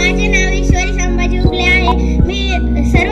माझे नाव ईश्वरी संभाजी उगले आहे. मी सर्व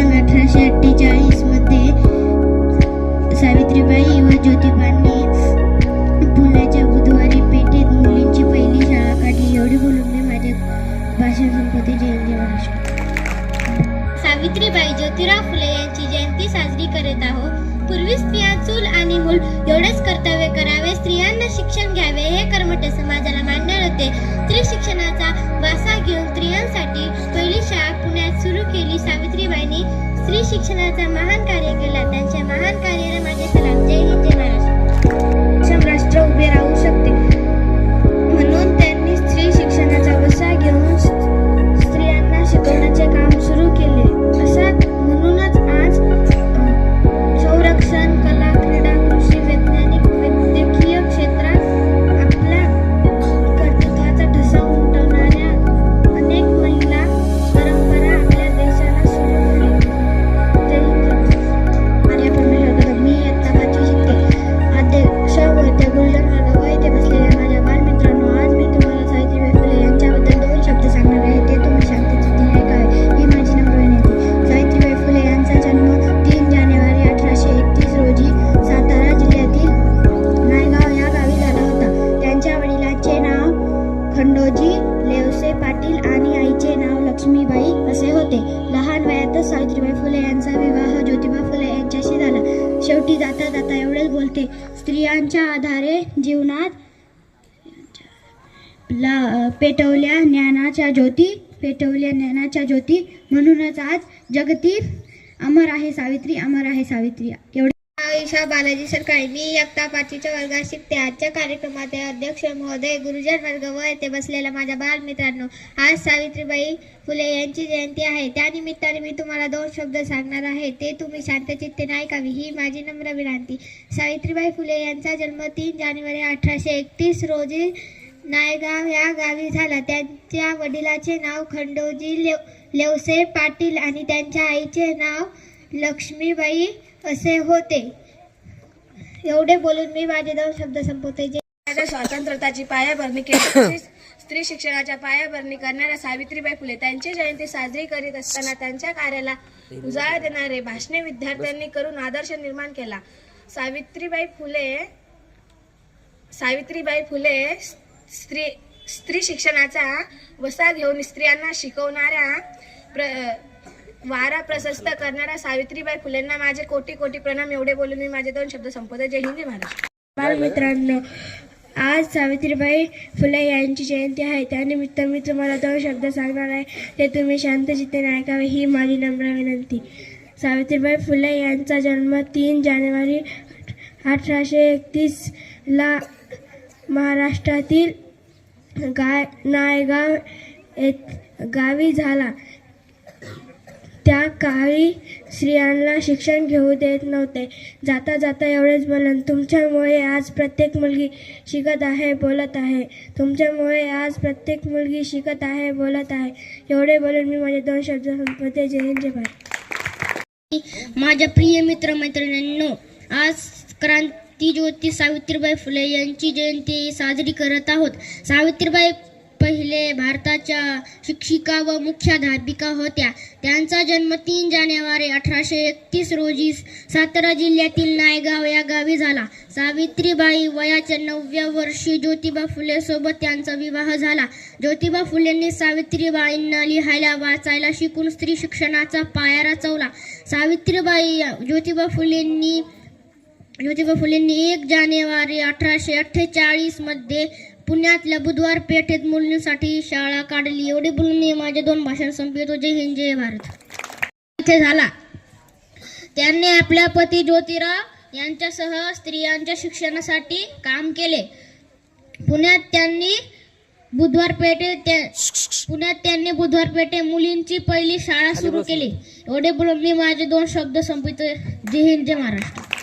सन अठराशे अठ्ठेचाळीसमध्ये सावित्रीबाई व ज्योतिबांनी पुण्याच्या बुधवारी पेठेत मुलींची पहिली शाळा काढली. एवढी बोलून मी माझे भाषण संपत्ती जयंती महाराष्ट्र सावित्रीबाई ज्योतिराव फुले यांची जयंती साजरी करत आहोत. पूर्वी स्त्रिया चूल आणि मूल एवढेच कर्तव्य करावे. स्त्रियांना शिक्षण घ्यावे हे कर्मठ समाजाला मान्य होते. स्त्री शिक्षणाचा सावित्रीबाईंनी स्त्री शिक्षणाचा महान कार्य केला. त्यांच्या महान कार्याला माझे सलाम. जय हिंद जय महाराष्ट्र. सक्षम उभे राहू शकतो. खंडोजी लेवसे पाटील आणि आईचे नाव लक्ष्मीबाई असे होते. लहान वयातच सावित्रीबाई फुले यांचा विवाह ज्योतिबा फुले यांच्याशी झाला. शेवटी जाता जाता एवढेच बोलते स्त्रियांच्या आधारे जीवनात ला पेटवल्या ज्ञानाच्या ज्योती पेटवल्या ज्ञानाच्या ज्योती म्हणूनच आज जगती अमर आहे सावित्री अमर आहे सावित्री एवढे ईशा बालाजी सरकारी मी इयत्ता पाचवीच्या वर्गात शिकते. आजच्या कार्यक्रमाचे अध्यक्ष महोदय गुरुजन वर्ग व येथे बसलेल्या माझ्या बालमित्रांनो आज सावित्रीबाई फुले यांची जयंती आहे. त्यानिमित्ताने मी तुम्हाला दोन शब्द सांगणार आहे. ते तुम्ही शांतचित्तेने ऐकावी ही माझी नम्र विनंती. सावित्रीबाई फुले यांचा जन्म तीन जानेवारी अठराशे एकतीस रोजी नायगाव या गावी झाला. त्यांच्या वडिलाचे नाव खंडोजी लेव लेवसे पाटील आणि त्यांच्या आईचे नाव लक्ष्मीबाई असे होते. एवढे बोलून मी माझे दोन शब्द संपवते. जे स्वातंत्र्याची पायाभरणी केली. स्त्री शिक्षणाच्या पायाभरणी करणाऱ्या सावित्रीबाई फुले त्यांची जयंती साजरी करीत असताना त्यांच्या कार्याला उजाळा देणारे भाषणे विद्यार्थ्यांनी करून आदर्श निर्माण केला. सावित्रीबाई फुले सावित्रीबाई फुले स्त्री स्त्री शिक्षणाचा वसा घेऊन स्त्रियांना शिकवणाऱ्या प्र वारा प्रशस्त करणाऱ्या सावित्रीबाई फुलेंना माझे कोटी कोटी प्रणाम. एवढे बोलून मी माझे दोन शब्द संपवते. जय हिंद जय महाराष्ट्र. बालमित्रांनो आज सावित्रीबाई फुले यांची जयंती आहे. त्यानिमित्त मी तुम्हाला दोन शब्द सांगणार आहे. ते तुम्ही शांतचित्तेने ऐकावे ही माझी नम्र विनंती. सावित्रीबाई फुले यांचा जन्म तीन जानेवारी अठराशे एकतीसला महाराष्ट्रातील गाय नायगाव येथ गावी झाला. त्या काळी स्त्रियांना शिक्षण घेऊ देत नव्हते. जाता जाता एवढेच बोलन तुमच्यामुळे आज प्रत्येक मुलगी शिकत आहे बोलत आहे. तुमच्यामुळे आज प्रत्येक मुलगी शिकत आहे बोलत आहे. एवढे बोलून मी माझे दोन शब्द संपते जय हिंद जय भारत. माझ्या प्रिय मित्र मैत्रिणींनो आज क्रांती ज्योती सावित्रीबाई फुले यांची जयंती साजरी करत आहोत. सावित्रीबाई पहिले भारताच्या शिक्षिका व मुख्याध्यापिका होत्या. त्यांचा जन्म तीन जानेवारी अठराशे एकतीस रोजी सातारा जिल्ह्यातील नायगाव या गावी झाला. सावित्रीबाई वयाच्या नवव्या वर्षी ज्योतिबा फुलेसोबत त्यांचा विवाह झाला. ज्योतिबा फुलेंनी सावित्रीबाईंना लिहायला वाचायला शिकून स्त्री शिक्षणाचा पाया रचवला. सावित्रीबाई ज्योतिबा फुलेंनी ज्योतिबा फुलेंनी एक जानेवारी अठराशे अठ्ठेचाळीसमध्ये पुण्यातल्या बुधवार पेठेत मुलींसाठी शाळा काढली. एवढे बोलून मी माझे दोन भाषण संपवतो जय हिंद जय भारत. इथे झाला. त्यांनी आपल्या पती ज्योतिराव यांच्यासह स्त्रियांच्या शिक्षणासाठी काम केले. पुण्यात त्यांनी बुधवार पेठे त्या- पुण्यात त्यांनी बुधवार पेठे मुलींची पहिली शाळा सुरू केली. एवढे बोलून मी माझे दोन शब्द संपवितो. जय हिंद जय महाराष्ट्र.